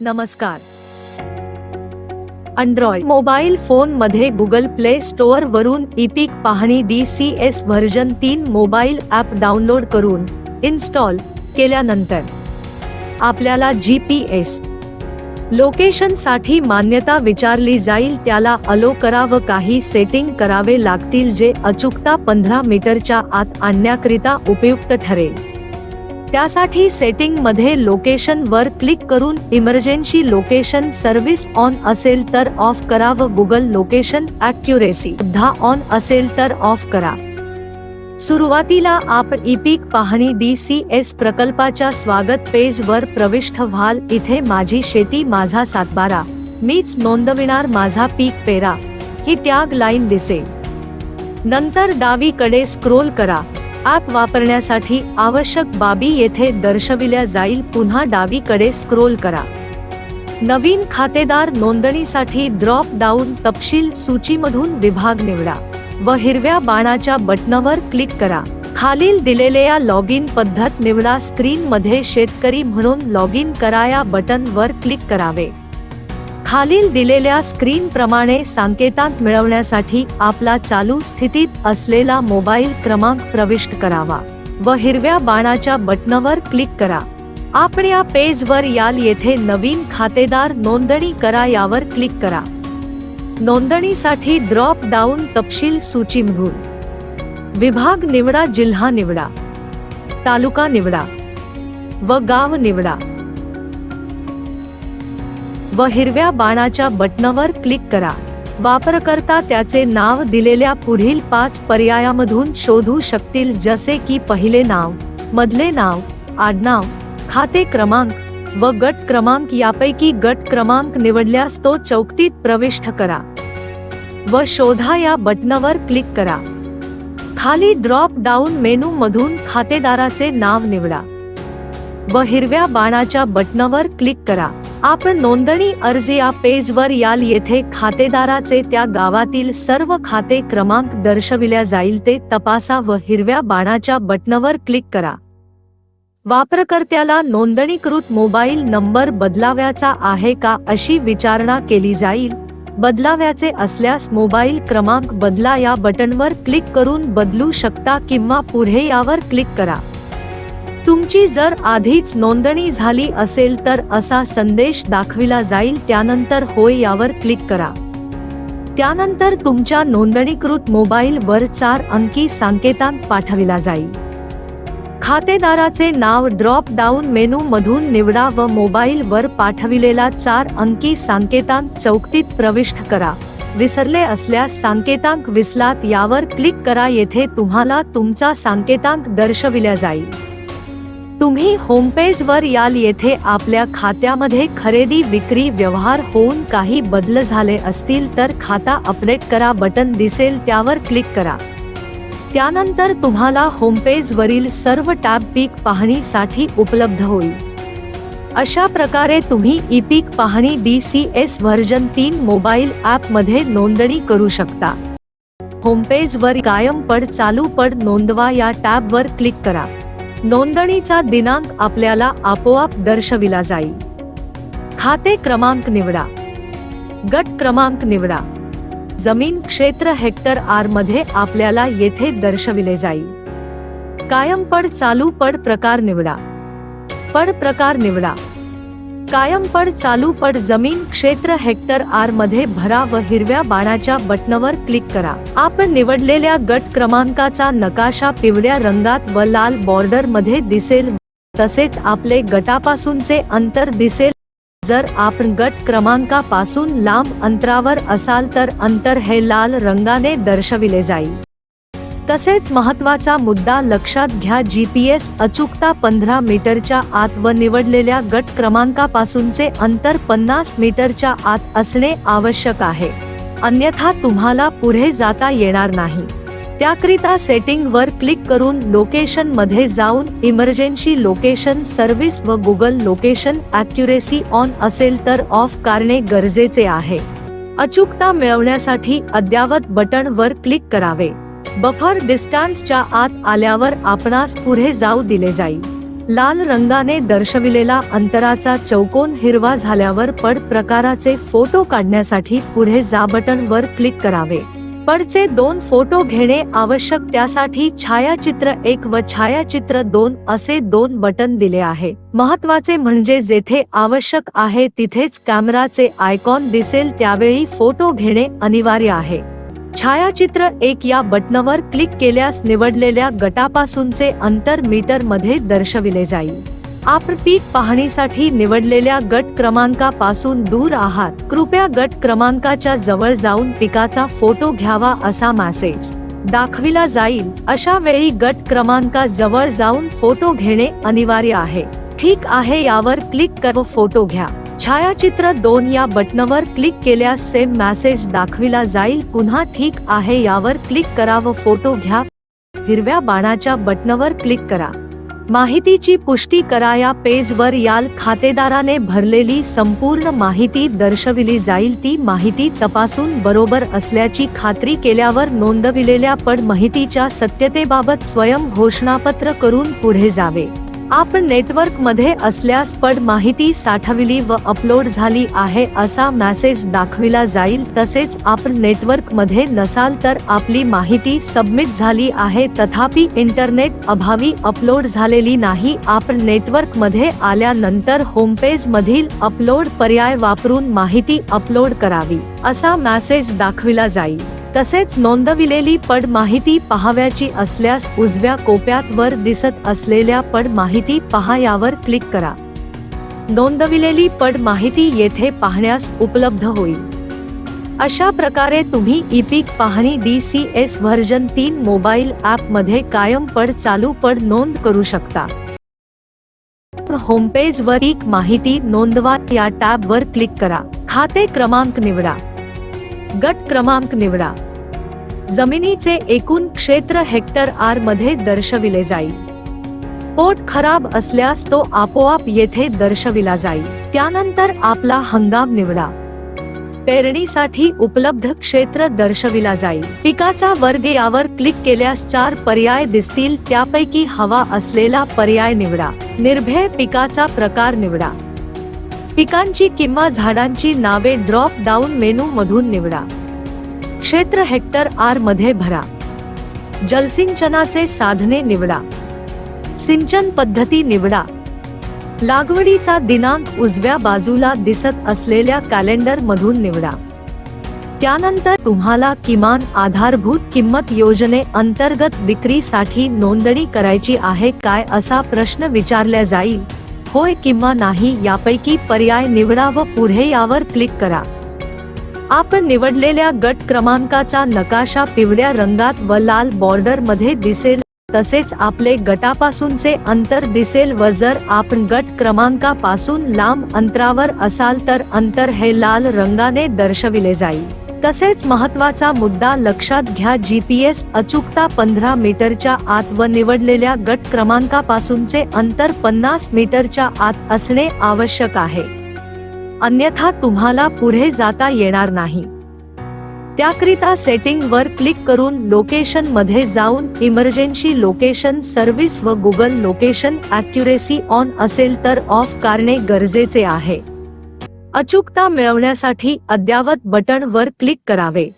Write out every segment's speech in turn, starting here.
नमस्कार. Android mobile फोनमध्ये Google play store वरून इपिक पाहणी डी सी एस व्हर्जन तीन मोबाईल ॲप डाउनलोड करून इन्स्टॉल केल्यानंतर आपल्याला जी पी एस लोकेशनसाठी मान्यता विचारली जाईल. त्याला अलो करा व काही सेटिंग करावे लागतील जे अचूकता पंधरा मीटरच्या आत आणण्याकरिता उपयुक्त ठरेल. त्यासाठी सेटिंगमध्ये लोकेशन वर क्लिक करून इमर्जन्सी लोकेशन सर्व्हिस ऑन असेल तर ऑफ करा व गुगल लोकेशन अॅक्युरेसी सुद्धा ऑन असेल तर ऑफ करा. सुरुवातीला आपण इपिक पाहणी डी सी एस प्रकल्पाच्या स्वागत पेज वर प्रविष्ट व्हाल. इथे माझी शेती माझा सातबारा. मीच नोंदविणार माझा पीक पेरा. ही टॅग लाईन दिसेल. नंतर डावीकडे स्क्रोल करा. ॲप वापरण्यासाठी आवश्यक बाबी येथे दर्शविल्या जाईल. पुन्हा डावीकडे स्क्रोल करा. नवीन खातेदार नोंदणीसाठी ड्रॉप डाऊन तपशील सूचीमधून विभाग निवडा व हिरव्या बाणाच्या बटनावर क्लिक करा. खालील दिलेल्या लॉग इन पद्धत निवडा. स्क्रीन मध्ये शेतकरी म्हणून लॉग इन करा या बटन वर क्लिक करावे. खालील दिलेल्या स्क्रीन प्रमाणे संकेतांक मिळवण्यासाठी आपला चालू स्थितीत असलेला मोबाईल क्रमांक प्रविष्ट करावा व हिरव्या बाणाच्या बटनवर क्लिक करा. आपण या पेजवर याल येथे नवीन खातेदार नोंदणी करा यावर क्लिक करा. नोंदणीसाठी ड्रॉप डाऊन तपशील सूची सूचीमधून विभाग निवडा जिल्हा निवडा तालुका निवडा व गाव निवडा. व हिरव्या बाणाच्या बटनावर क्लिक करा. वापरकर्ता त्याचे नाव दिलेल्या पुढील पाच पर्यायामधून शोधू शकतील जसे की पहिले नाव मधले नाव आडनाव खाते क्रमांक व गट क्रमांक यापैकी गट क्रमांक निवडल्यास तो चौकटीत प्रविष्ट करा. व शोधा या बटनावर क्लिक करा. खाली ड्रॉप डाऊन मेनू मधून खातेदाराचे नाव निवडा. व हिरव्या बाणाच्या बटनावर क्लिक करा. आपण नोंदणी अर्ज या पेजवर याल येथे खातेदाराचे त्या गावातील सर्व खाते क्रमांक दर्शविल्या जाईल ते तपासा व हिरव्या बाणाच्या बटनवर क्लिक करा. वापरकर्त्याला नोंदणीकृत मोबाईल नंबर बदलाव्याचा आहे का अशी विचारणा केली जाईल. बदलाव्याचे असल्यास मोबाईल क्रमांक बदला या बटनवर क्लिक करून बदलू शकता किंवा पुढे यावर क्लिक करा. तुमची जर आधीच नोंदणी झाली असेल तर असा संदेश दाखविला जाईल त्यानंतर होय यावर क्लिक करा. त्यानंतर तुमच्या नोंदणीकृत मोबाईल वर चार अंकी संकेतांक पाठविला जाईल. खातेदाराचे नाव ड्रॉप डाऊन मेनू मधून निवडा व मोबाईल वर पाठविलेला चार अंकी सांकेतांक चौकटीत प्रविष्ट करा. विसरले असल्यास सांकेतांक विसलात यावर क्लिक करा येथे तुम्हाला तुमचा सांकेतांक दर्शविल्या जाईल. तुम्ही होमपेज वर याल येथे आपल्या खात्यामध्ये खरेदी विक्री व्यवहार होऊन काही बदल झाले असतील तर खाता अपडेट करा बटन दिसेल त्यावर क्लिक करा. त्यानंतर तुम्हाला होमपेज वरील सर्व टॅब पीक पाहणीसाठी उपलब्ध होईल. अशा प्रकारे तुम्ही ई पीक पाहणी डी सी एस व्हर्जन तीन मोबाईल ॲप मध्ये नोंदणी करू शकता. होमपेज वर कायम पड चालू पड नोंदवा या टॅबवर क्लिक करा. नोंदणीचा दिनांक आपल्याला आपोआप दर्शविला जाईल. खाते क्रमांक निवडा. गट क्रमांक निवडा. जमीन क्षेत्र हेक्टर आरमध्ये आपल्याला येथे दर्शविले जाईल. कायम पड चालू पड प्रकार निवडा. पड प्रकार निवडा. कायम पड चालू पड जमीन क्षेत्र हेक्टर आरमध्ये भरा व हिरव्या बाणाच्या बटनवर क्लिक करा. आपण निवडलेल्या गट क्रमांकाचा नकाशा पिवळ्या रंगात व लाल बॉर्डरमध्ये दिसेल. तसेच आपले गटापासूनचे अंतर दिसेल. जर आपण गट क्रमांकापासून लांब अंतरावर असाल तर अंतर हे लाल रंगाने दर्शविले जाईल. तसेच महत्त्वाचा मुद्दा लक्षात घ्या जीपीएस अचूकता पंधरा मीटरच्या आत व निवडलेल्या गट क्रमांकापासूनचे अंतर पन्नास मीटरच्या आत असणे आवश्यक आहे. अन्यथा तुम्हाला पुढे जाता येणार नाही. त्याकरिता सेटिंग वर क्लिक करून लोकेशनमध्ये जाऊन इमर्जन्सी लोकेशन सर्व्हिस व गुगल लोकेशन अॅक्युरेसी ऑन असेल तर ऑफ करणे गरजेचे आहे. अचूकता मिळवण्यासाठी अद्यावत बटन वर क्लिक करावे. बफर डिस्टन्सच्या आत आल्यावर आपणास पुढे जाऊ दिले जाईल. लाल रंगाने दर्शविलेला अंतराचा चौकोन हिरवा झाल्यावर पड प्रकाराचे फोटो काढण्यासाठी पुढे जा बटन वर क्लिक करावे. पडचे दोन फोटो घेणे आवश्यक त्यासाठी छायाचित्र एक व छायाचित्र दोन असे दोन बटन दिले आहे. महत्त्वाचे म्हणजे जेथे आवश्यक आहे तिथेच कॅमेराचे आयकॉन दिसेल त्यावेळी फोटो घेणे अनिवार्य आहे. छायाचित्र एक या बटनवर क्लिक केल्यास निवडलेल्या गटापासूनचे अंतर मीटरमध्ये दर्शविले जाईल. आपण पीक पाहणीसाठी निवडलेल्या गट क्रमांकापासून दूर आहात. कृपया गट क्रमांकाच्या जवळ जाऊन पिकाचा फोटो घ्यावा असा मेसेज दाखविला जाईल. अशा वेळी गट क्रमांका जवळ जाऊन फोटो घेणे अनिवार्य आहे. ठीक आहे यावर क्लिक कर फोटो घ्या. छायाचित्र दोन या बटनवर क्लिक केल्यास सेम मॅसेज दाखविला जाईल. पुन्हा ठीक आहे यावर क्लिक करा व फोटो घ्या. हिरव्या बाणाच्या बटनवर क्लिक करा. माहितीची पुष्टी करा. या पेजवर याल खातेदाराने भरलेली संपूर्ण माहिती दर्शविली जाईल. ती माहिती तपासून बरोबर असल्याची खात्री केल्यावर नोंदविलेल्या पड माहितीच्या सत्यतेबाबत स्वयं घोषणापत्र करून पुढे जावे. आपण नेटवर्कमध्ये असल्यास पड माहिती साठविली व अपलोड झाली आहे असा मेसेज दाखविला जाईल. तसेच आपण नेटवर्कमध्ये नसाल तर आपली माहिती सबमिट झाली आहे. तथापि इंटरनेट अभावी अपलोड झालेली नाही. आपण नेटवर्कमध्ये आल्यानंतर होमपेज मधील अपलोड पर्याय वापरून माहिती अपलोड करावी असा मेसेज दाखविला जाईल. तसेच नोंदविलेली पड माहिती पहाव्याची असल्यास उजव्या कोप्यात वर दिसत असलेल्या पड माहिती पहा यावर क्लिक करा. नोंदविलेली पड माहिती येथे पाहण्यास उपलब्ध होईल. अशा प्रकारे तुम्ही इपिक पाहणी डी सी एस व्हर्जन तीन मोबाईल ॲपमध्ये कायम पड चालू पड नोंद करू शकता. होमपेज वर एक माहिती नोंदवा या टॅब वर क्लिक करा. खाते क्रमांक निवडा. गट क्रमांक निवडा. जमिनीचे एकूण क्षेत्र हेक्टर आरमध्ये दर्शविले जाईल. पोट खराब असल्यास तो आपोआप येथे दर्शविला जाईल. त्यानंतर आपला हंगाम निवडा. पेरणीसाठी उपलब्ध क्षेत्र दर्शविला जाईल. पिकाचा वर्ग यावर क्लिक केल्यास चार पर्याय दिसतील. त्यापैकी हवा असलेला पर्याय निवडा. निर्भय पिकाचा प्रकार निवडा. पिकांची किंवा झाडांची नावे ड्रॉप डाऊन मेनू मधून निवडा. क्षेत्र हेक्टर आरमध्ये भरा. जलसिंचनाचे साधने निवडा. सिंचन पद्धती निवडा. लागवडीचा दिनांक उजव्या बाजूला दिसत असलेल्या कॅलेंडर मधून निवडा. त्यानंतर तुम्हाला किमान आधारभूत किंमत योजने अंतर्गत विक्रीसाठी नोंदणी करायची आहे काय असा प्रश्न विचारला जाईल. होय किंवा नाही यापैकी पर्याय निवडा व पुढे यावर क्लिक करा. आपण निवडलेल्या गट क्रमांकाचा नकाशा पिवळ्या रंगात व लाल बॉर्डरमध्ये दिसेल तसेच आपले गटापासूनचे अंतर दिसेल व जर आपण गट क्रमांकापासून लांब अंतरावर असाल तर अंतर हे लाल रंगाने दर्शविले जाईल. तसेच महत्त्वाचा मुद्दा लक्षात घ्या जीपीएस अचूकता पंधरा मीटरच्या आत व निवडलेल्या गट क्रमांकापासूनचे अंतर पन्नास मीटरच्या आत असणे आवश्यक आहे. अन्यथा तुम्हाला पुढे जाता येणार नाही. त्याकरिता सेटिंग वर क्लिक करून लोकेशनमध्ये जाऊन इमर्जन्सी लोकेशन सर्व्हिस व गुगल लोकेशन अॅक्युरेसी ऑन असेल तर ऑफ करणे गरजेचे आहे. अचूकता मिळवण्यासाठी अद्यावत बटन वर क्लिक करावे.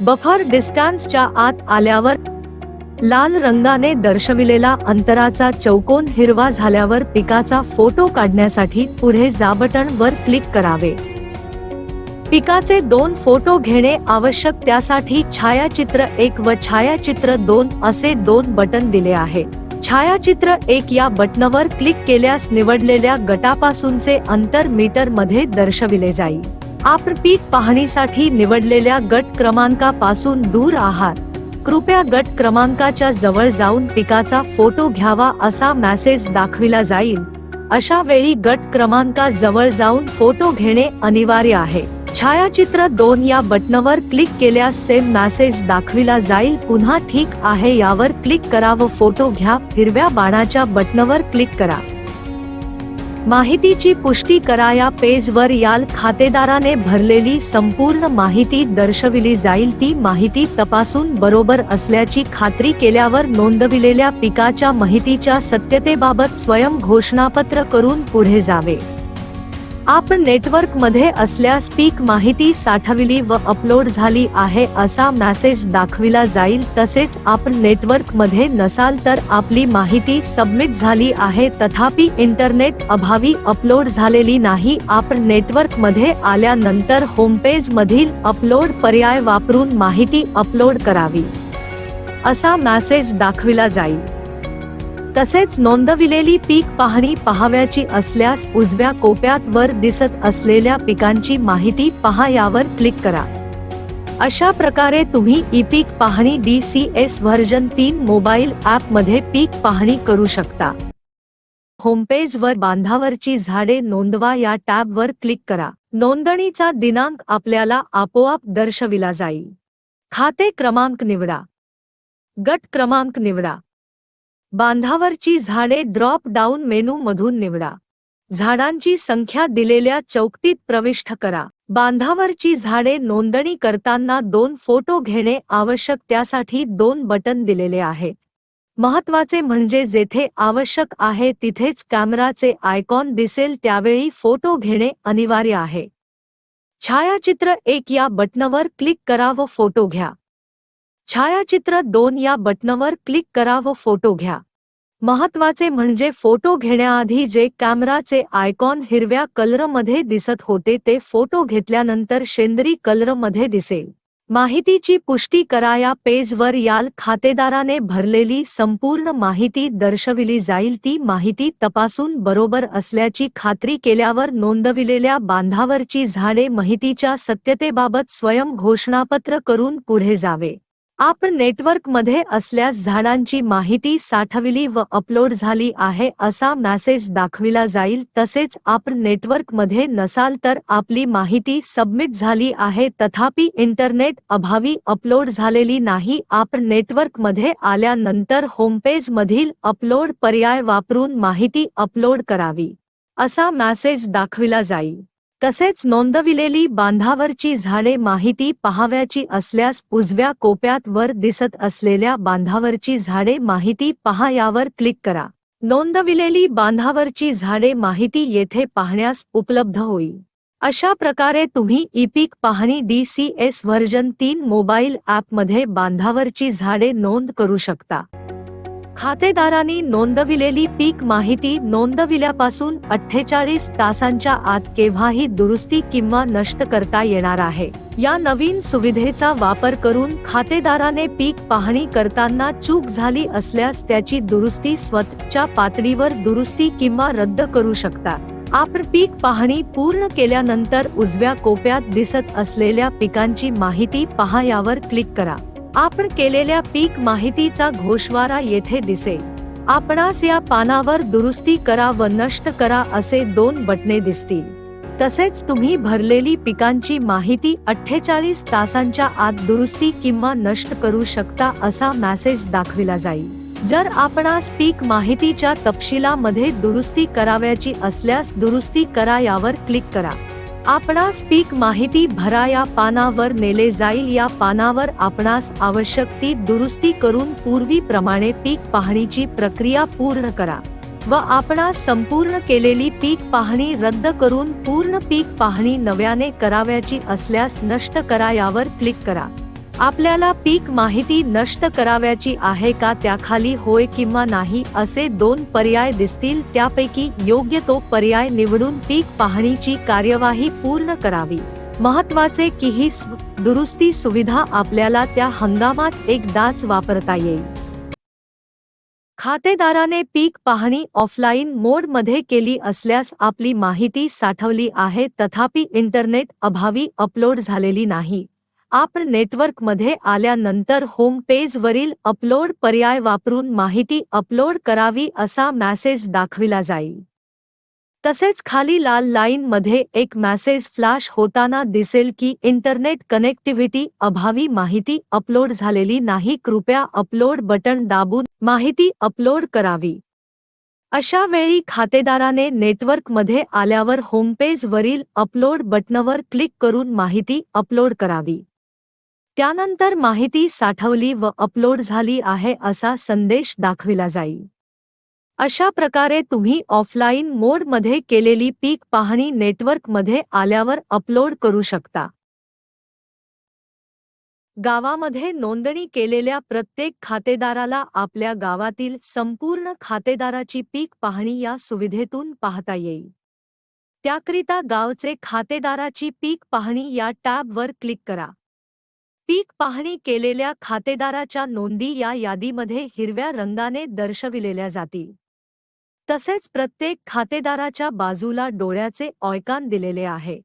बफर डिस्टन्सच्या आत आल्यावर लाल रंगाने दर्शविलेला अंतराचा चौकोन हिरवा झाल्यावर पिकाचा फोटो काढण्यासाठी पुढे जा बटन वर क्लिक करावे. पिकाचे दोन फोटो घेणे आवश्यक त्यासाठी छायाचित्र एक व छायाचित्र दोन असे दोन बटन दिले आहे. छायाचित्र एक या बटनवर क्लिक केल्यास निवडलेल्या गटापासूनचे अंतर मीटरमध्ये दर्शविले जाईल. आपण पीक पाहणीसाठी निवडलेल्या गट क्रमांकापासून दूर आहात. कृपया गट क्रमांकाच्या जवळ जाऊन पिकाचा फोटो घ्यावा असा मेसेज दाखविला जाईल. अशा वेळी गट क्रमांका जवळ जाऊन फोटो घेणे अनिवार्य आहे. छायाचित्र दोन या बटनवर क्लिक केल्यास सेम मेसेज दाखविला जाईल. पुन्हा ठीक आहे यावर क्लिक करा व फोटो घ्या. हिरव्या बाणाच्या बटनवर क्लिक करा. माहितीची पुष्टी करा. या पेजवर याल खातेदाराने भरलेली संपूर्ण माहिती दर्शविली जाईल. ती माहिती तपासून बरोबर असल्याची खात्री केल्यावर नोंदविलेल्या पिकाच्या माहितीच्या सत्यतेबाबत स्वयं घोषणापत्र करून पुढे जावे. आपण नेटवर्कमध्ये असल्यास पीक माहिती साठविली व अपलोड झाली आहे असा मेसेज दाखविला जाईल. तसेच आपण नेटवर्कमध्ये नसाल तर आपली माहिती सबमिट झाली आहे. तथापि इंटरनेट अभावी अपलोड झालेली नाही. आपण नेटवर्कमध्ये आल्यानंतर होमपेज मधील अपलोड पर्याय वापरून माहिती अपलोड करावी. असा मेसेज दाखविला जाईल. तसेच नोंदविलेली पीक पाहणी पहाव्याची असल्यास उजव्या कोप्यात वर दिसत असलेल्या पिकांची माहिती पहा यावर क्लिक करा. अशा प्रकारे तुम्ही ई पीक पाहणी डी सी एस व्हर्जन तीन मोबाईल ऍपमध्ये पीक पाहणी करू शकता. होमपेज वर बांधावरची झाडे नोंदवा या टॅब वर क्लिक करा. नोंदणीचा दिनांक आपल्याला आपोआप दर्शविला जाईल. खाते क्रमांक निवडा. गट क्रमांक निवडा. बांधावरची झाडे ड्रॉप डाऊन मेनू मधून निवडा. झाडांची संख्या दिलेल्या चौकटीत प्रविष्ट करा. बांधावरची झाडे नोंदणी करताना दोन फोटो घेणे आवश्यक त्यासाठी दोन बटन दिलेले आहेत महत्त्वाचे म्हणजे जेथे आवश्यक आहे तिथेच कॅमेराचे आयकॉन दिसेल त्यावेळी फोटो घेणे अनिवार्य आहे. छायाचित्र एक या बटनवर क्लिक करा व फोटो घ्या. छायाचित्र दोन या बटनवर क्लिक करा व फोटो घ्या. महत्त्वाचे म्हणजे फोटो घेण्याआधी जे कॅमेराचे आयकॉन हिरव्या कलरमध्ये दिसत होते ते फोटो घेतल्यानंतर शेंदरी कलरमध्ये दिसेल. माहितीची पुष्टी करा या पेजवर याल खातेदाराने भरलेली संपूर्ण माहिती दर्शविली जाईल ती माहिती तपासून बरोबर असल्याची खात्री केल्यावर नोंदविलेल्या बांधावरची झाडे माहितीच्या सत्यतेबाबत स्वयं घोषणापत्र करून पुढे जावे. आपण नेटवर्कमध्ये असल्यास झाडांची माहिती साठविली व अपलोड झाली आहे असा मॅसेज दाखविला जाईल. तसेच आपण नेटवर्कमध्ये नसाल तर आपली माहिती सबमिट झाली आहे. तथापि इंटरनेट अभावी अपलोड झालेली नाही. आपण नेटवर्कमध्ये आल्यानंतर होमपेज मधील अपलोड पर्याय वापरून माहिती अपलोड करावी असा मॅसेज दाखविला जाईल. तसेच नोंदविलेली बांधावरची झाडे माहिती पहाव्याची असल्यास उजव्या कोप्यात वर दिसत असलेल्या बांधावरची झाडे माहिती पहा यावर क्लिक करा. नोंदविलेली बांधावरची झाडे माहिती येथे पाहण्यास उपलब्ध होईल. अशा प्रकारे तुम्ही ई पाहणी डी सी एस व्हर्जन तीन मोबाईल ॲपमध्ये बांधावरची झाडे नोंद करू शकता. खातेदारांनी नोंदविलेली पीक माहिती नोंदविल्यापासून अठ्ठेचाळीस तासांच्या आत केव्हाही दुरुस्ती किंवा नष्ट करता येणार आहे. या नवीन सुविधेचा वापर करून खातेदाराने पीक पाहणी करताना चूक झाली असल्यास त्याची दुरुस्ती स्वतःच्या पातळीवर दुरुस्ती किंवा रद्द करू शकता. आपण पीक पाहणी पूर्ण केल्यानंतर उजव्या कोप्यात दिसत असलेल्या पिकांची माहिती पहा यावर क्लिक करा. आपण केलेल्या पीक माहितीचा घोषवारा येथे दिसे. आपणास या पानावर दुरुस्ती करा व नष्ट करा असे दोन बटणे दिसतील. तसेच तुम्ही भरलेली पिकांची माहिती अठ्ठेचाळीस तासांच्या आत दुरुस्ती किंवा नष्ट करू शकता असा मॅसेज दाखविला जाईल. जर आपणास पीक माहितीच्या तपशिलामध्ये दुरुस्ती करावयाची असल्यास दुरुस्ती करा यावर क्लिक करा. आपणास पीक माहिती भरा या पानावर नेले जाईल या पानावर आपणास आवश्यक ती दुरुस्ती करून पूर्वीप्रमाणे पीक पाहणीची प्रक्रिया पूर्ण करा व आपणास संपूर्ण केलेली पीक पाहणी रद्द करून पूर्ण पीक पाहणी नव्याने करावयाची असल्यास नष्ट करा यावर क्लिक करा आपल्याला पीक माहिती नष्ट कराव्याची आहे का त्याखाली होय किंवा नाही असे दोन पर्याय दिसतील. त्यापैकी योग्य तो पर्याय निवडून पीक पाहणीची कार्यवाही पूर्ण करावी. महत्त्वाचे की ही दुरुस्ती सुविधा आपल्याला त्या हंगामात एकदाच वापरता येईल. खातेदाराने पीक पाहणी ऑफलाईन मोडमध्ये केली असल्यास आपली माहिती साठवली आहे. तथापि इंटरनेट अभावी अपलोड झालेली नाही. आपण नेटवर्कमध्ये आल्यानंतर होम पेजवरील अपलोड पर्याय वापरून माहिती अपलोड करावी असा मॅसेज दाखविला जाईल. तसेच खाली लाल लाईनमध्ये एक मॅसेज फ्लॅश होताना दिसेल की इंटरनेट कनेक्टिव्हिटी अभावी माहिती अपलोड झालेली नाही कृपया अपलोड बटन दाबून माहिती अपलोड करावी. अशा वेळी खातेदाराने नेटवर्कमध्ये आल्यावर होमपेजवरील अपलोड बटनवर क्लिक करून माहिती अपलोड करावी. त्यानंतर माहिती साठवली व अपलोड झाली आहे असा संदेश दाखविला जाईल. अशा प्रकारे तुम्ही ऑफलाईन मोडमध्ये केलेली पीक पाहणी नेटवर्कमध्ये आल्यावर अपलोड करू शकता. गावामध्ये नोंदणी केलेल्या प्रत्येक खातेदाराला आपल्या गावातील संपूर्ण खातेदाराची पीक पाहणी या सुविधेतून पाहता येईल. त्याकरिता गावचे खातेदाराची पीक पाहणी या टॅबवर क्लिक करा. पीक पाहणी केलेल्या खातेदाराच्या नोंदी या यादीमध्ये हिरव्या रंगाने दर्शविलेल्या जातील. तसेच प्रत्येक खातेदाराच्या बाजूला डोळ्याचे ऑयकान दिलेले आहे.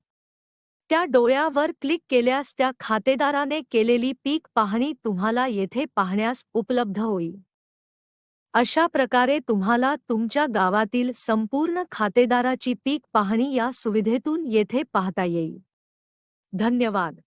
त्या डोळ्यावर क्लिक केल्यास त्या खातेदाराने केलेली पीक पाहणी तुम्हाला येथे पाहण्यास उपलब्ध होईल. अशा प्रकारे तुम्हाला तुमच्या गावातील संपूर्ण खातेदाराची पीक पाहणी या सुविधेतून येथे पाहता येईल. धन्यवाद.